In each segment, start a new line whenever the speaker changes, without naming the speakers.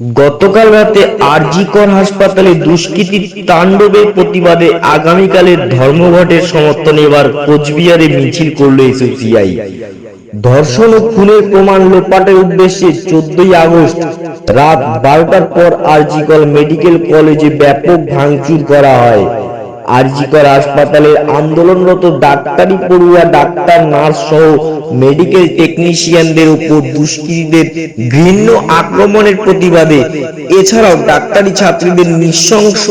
গতকাল রাতে আরজিকর হাসপাতালে দুষ্কৃতির তাণ্ডবের প্রতিবাদে আগামীকালের ধর্মঘটের সমর্থন এবার কোচবিহারে মিছিল করল এসএসিআই ধর্ষণ ও খুনের প্রমাণ লোপাটের উদ্দেশ্যে চোদ্দই আগস্ট রাত বারোটার পর আরজিকল মেডিকেল কলেজে ব্যাপক ভাঙচুর করা হয়। আরজিকর হাসপাতালের আন্দোলনরত ডাক্তারি পড়ুয়া, ডাক্তার, নার্স সহ মেডিকেল টেকনিশিয়ানদের উপর দুষ্কৃতীদের ঘৃণ্য আক্রমণের প্রতিবাদে। এছাড়াও ডাক্তারি ছাত্রীদের নৃশংস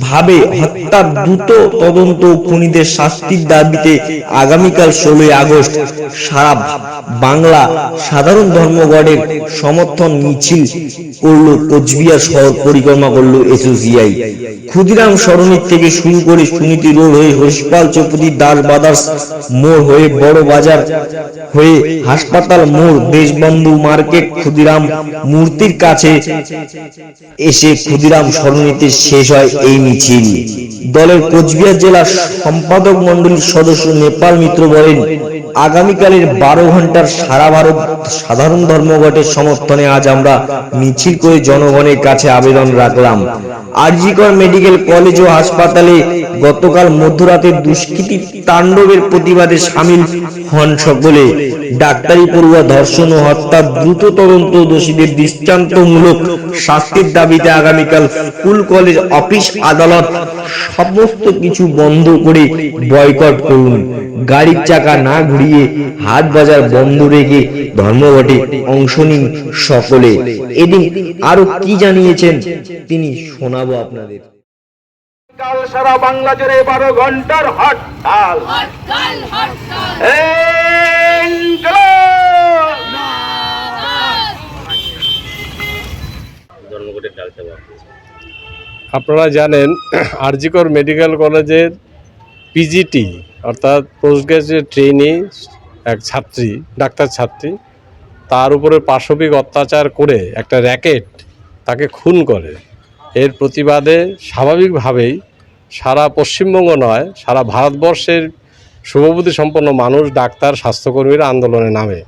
ভাবে হত্যার দ্রুত তদন্ত খুনিদের শাস্তির দাবিতে আগামীকাল ষোলোই আগস্ট সারা বাংলা সাধারণ ধর্মঘটের সমর্থন মিছিল করল কোচবিহার শহর পরিক্রমা করল এসোসিআই ক্ষুদিরাম সরণির থেকে শুরু করে সুনীতি রোড হয়ে হরিশপাল চৌপতি, দাস বাদার্স মোড় হয়ে বড় বাজার হয়ে হাসপাতাল মোড়, দেশবন্ধু মার্কেট, ক্ষুদিরাম মূর্তির কাছে এসে ক্ষুদিরাম সরণিতে শেষ হয় এই মিছিল। দলের কোচবিহার জেলার সম্পাদক মন্ডলীর সদস্য নেপাল মিত্র বলেন, আগামীকালের বারো ঘণ্টার সারা ভারত সাধারণ ধর্মঘটের সমর্থনে আজ আমরা মিছিল করে জনগণের কাছে আবেদন রাখলাম। আরজিকর মেডিকেল কলেজ ও হাসপাতালে গতকাল মধ্যরাতে দুষ্কৃতী তাণ্ডবের প্রতিবাদে সামিল হন সকলে। ডাক্তারি পড়ুয়া ধর্ষণ ও হত্যা দ্রুত তদন্ত দোষীদের দৃষ্টান্তমূলক শাস্তির দাবিতে আগামীকাল স্কুল কলেজ অফিস আদালত সমস্ত কিছু বন্ধ করে বয়কট করুন। গাড়ির চাকা না ঘুরিয়ে হাট বাজার বন্ধ রেখে ধর্মঘটে অংশ নিন সকলে। এদিন আরও কি জানিয়েছেন তিনি শোনাবো আপনাদের।
কাল সারা বাংলা জুড়ে বারো ঘণ্টার হরতাল।
আপনারা জানেন, আরজিকর মেডিকেল কলেজের পিজিটি অর্থাৎ পোস্ট গ্রাজুয়েট ট্রেনি এক ছাত্রী, ডাক্তার ছাত্রী, তার উপরে পাশবিক অত্যাচার করে একটা র্যাকেট তাকে খুন করে। এর প্রতিবাদে স্বাভাবিকভাবেই সারা পশ্চিমবঙ্গ নয়, সারা ভারতবর্ষের শুভবুদ্ধি সম্পন্ন মানুষ ডাক্তার, স্বাস্থ্যকর্মীরা আন্দোলনে নামে।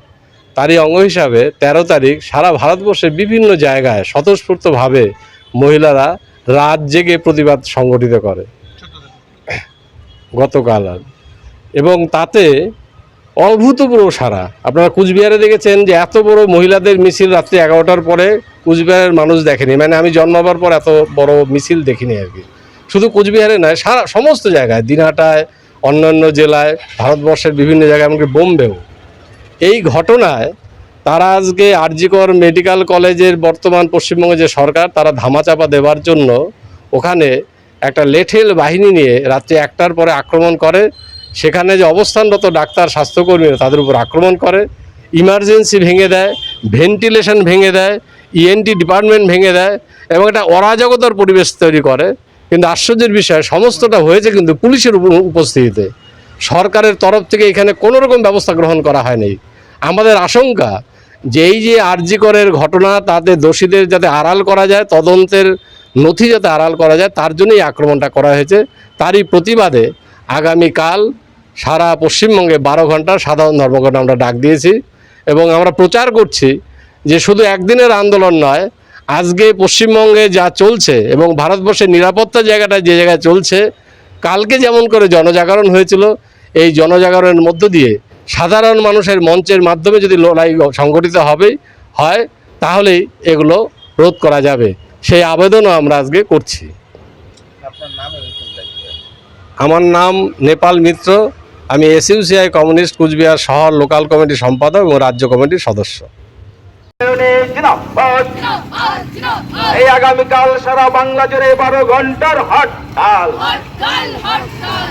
তারই অঙ্গ হিসাবে ১৩ তারিখ সারা ভারতবর্ষের বিভিন্ন জায়গায় স্বতঃস্ফূর্তভাবে মহিলারা রাত জেগে প্রতিবাদ সংগঠিত করে। গতকাল আর। এবং তাতে অভূতপূর্ব সারা আপনারা কুচবিহারে দেখেছেন যে এত বড় মহিলাদের মিছিল রাত্রি এগারোটার পরে কুচবিহারের মানুষ দেখেনি। মানে আমি জন্মাবার পর এত বড় মিছিল দেখিনি আর কি। শুধু কুচবিহারে নয়, সারা সমস্ত জায়গায়, দিনহাটায়, অন্যান্য জেলায়, ভারতবর্ষের বিভিন্ন জায়গায়, এমনকি বোম্বেও। এই ঘটনায় তারা আজকে আরজিকর মেডিকেল কলেজের বর্তমান পশ্চিমবঙ্গে যে সরকার, তারা ধামাচাপা দেওয়ার জন্য ওখানে একটা লেঠেল বাহিনী নিয়ে রাত্রি একটার পরে আক্রমণ করে। সেখানে যে অবস্থানরত ডাক্তার, স্বাস্থ্যকর্মীরা তাদের উপর আক্রমণ করে, ইমার্জেন্সি ভেঙে দেয়, ভেন্টিলেশন ভেঙে দেয় ইএনটি ডিপার্টমেন্ট ভেঙে দেয় এবং একটা অরাজকতার পরিবেশ তৈরি করে। কিন্তু আশ্চর্যের বিষয়, সমস্তটা হয়েছে কিন্তু পুলিশের উপ- উপস্থিতিতে। সরকারের তরফ থেকে এখানে কোনো রকম ব্যবস্থা গ্রহণ করা হয়নি। আমাদের আশঙ্কা যে এই যে আরজিকরের ঘটনা, তাতে দোষীদের যাতে আড়াল করা যায়, তদন্তের নথি যাতে আড়াল করা যায়, তার জন্যই আক্রমণটা করা হয়েছে। তারই প্রতিবাদে আগামীকাল সারা পশ্চিমবঙ্গে বারো ঘণ্টা সাধারণ ধর্মঘট আমরা ডাক দিয়েছি এবং আমরা প্রচার করছি যে শুধু একদিনের আন্দোলন নয়, আজকে পশ্চিমবঙ্গে যা চলছে এবং ভারতবর্ষের নিরাপত্তা জায়গাটা যে জায়গায় চলছে, কালকে যেমন করে জনজাগরণ হয়েছিল, এই জনজাগরণের মধ্য দিয়ে সাধারণ মানুষের মঞ্চের মাধ্যমে যদি লড়াই সংগঠিত হবে হয় তাহলেই এগুলো রোধ করা যাবে। সেই আবেদনও আমরা আজকে করছি। আমার নাম নেপাল মিত্র। আমি এসইউসিআই কমিউনিস্ট কুচবিহার শহর লোকাল কমিটির সম্পাদক এবং রাজ্য কমিটির সদস্য।
এই আগামীকাল সারা বাংলা জুড়ে বারো ঘণ্টার হরতাল।
হরতাল হরতাল।